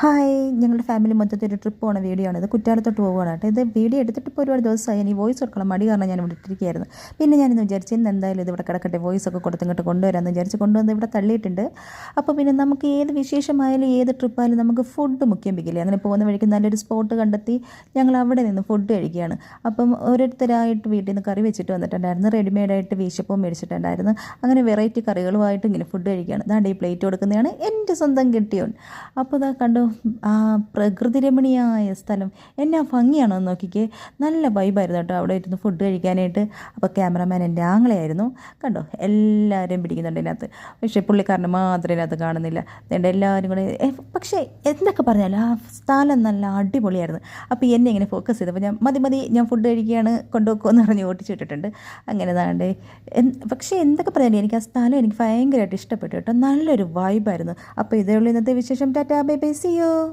Hi ഞങ്ങളുടെ family മൊത്തത്തിൽ ഒരു ട്രിപ്പ് പോണ വീഡിയോ ആണ്. ഇത് കുറ്റാലത്തോട്ട് പോകുകയാണ് കേട്ടോ. ഇത് വീഡിയോ എടുത്തിട്ട് ഇപ്പോൾ ഒരുപാട് ദിവസമായി ഇനി വോയിസ് കൊടുക്കണം മടി കാരണം ഞാൻ ഇവിടെ ഇട്ടിരിക്കുകയായിരുന്നു. പിന്നെ ഞാനിന്ന് വിചാരിച്ചു ഇന്ന് എന്തായാലും ഇത് ഇവിടെ കിടക്കട്ടെ വോയിസ് ഒക്കെ കൊടുത്ത് ഇങ്ങോട്ട് കൊണ്ടുവരാമെന്ന് വിചാരിച്ച് കൊണ്ടുവന്ന് ഇവിടെ തള്ളിയിട്ടുണ്ട്. അപ്പോൾ പിന്നെ നമുക്ക് ഏത് വിശേഷമായാലും ഏത് ട്രിപ്പായാലും നമുക്ക് ഫുഡ് മുഖ്യം പിക്കില്ലേ അങ്ങനെ പോകുന്ന വഴിക്ക് നല്ലൊരു സ്പോട്ട് കണ്ടെത്തി ഞങ്ങൾ അവിടെ നിന്ന് ഫുഡ് കഴിക്കുകയാണ്. അപ്പം ഓരോരുത്തരായിട്ട് വീട്ടിൽ നിന്ന് കറി വെച്ചിട്ട് വന്നിട്ടുണ്ടായിരുന്നു. റെഡിമെയ്ഡായിട്ട് വീശപ്പവും മേടിച്ചിട്ടുണ്ടായിരുന്നു. അങ്ങനെ വെറൈറ്റി കറികളുമായിട്ട് ഇങ്ങനെ ഫുഡ് കഴിക്കുകയാണ്. അതാണ്ട് ഈ പ്ലേറ്റ് കൊടുക്കുന്നതാണ് എന്റെ സ്വന്തം കിട്ടിയോൺ അപ്പോൾ ഇതാ കണ്ടു ആ പ്രകൃതി രമണീയമായ സ്ഥലം. എന്നാ ഭംഗിയാണോ എന്ന് നോക്കിക്കേ. നല്ല വൈബായിരുന്നു കേട്ടോ അവിടെ ഇരുന്ന് ഫുഡ് കഴിക്കാനായിട്ട്. അപ്പോൾ ക്യാമറമാൻ എന്റെ ആങ്ങളെയായിരുന്നു. കണ്ടോ? എല്ലാവരും പിടിക്കുന്നുണ്ട് ഇതിനകത്ത്. പക്ഷേ പുള്ളിക്കാരനെ മാത്രമേ ഇതിനകത്ത് കാണുന്നില്ല. എന്റെ എല്ലാവരും കൂടെ പക്ഷേ എന്തൊക്കെ പറഞ്ഞാലും ആ സ്ഥലം നല്ല അടിപൊളിയായിരുന്നു. അപ്പോൾ എന്നെ ഇങ്ങനെ ഫോക്കസ് ചെയ്തപ്പോൾ ഞാൻ മതി മതി ഞാൻ ഫുഡ് കഴിക്കുകയാണ് കൊണ്ടുപോക്കുമെന്ന് പറഞ്ഞ് ഓട്ടിച്ചിട്ടിട്ടുണ്ട് അങ്ങനെ താണ്ട് പക്ഷേ എന്തൊക്കെ പറഞ്ഞാലും എനിക്ക് ആ സ്ഥലം എനിക്ക് ഭയങ്കരമായിട്ട് ഇഷ്ടപ്പെട്ടു കേട്ടോ. നല്ലൊരു വൈബായിരുന്നു അപ്പോൾ ഇതേ ഉള്ളൂ ഇന്നത്തെ വിശേഷം. Tata bye bye 안녕하세요.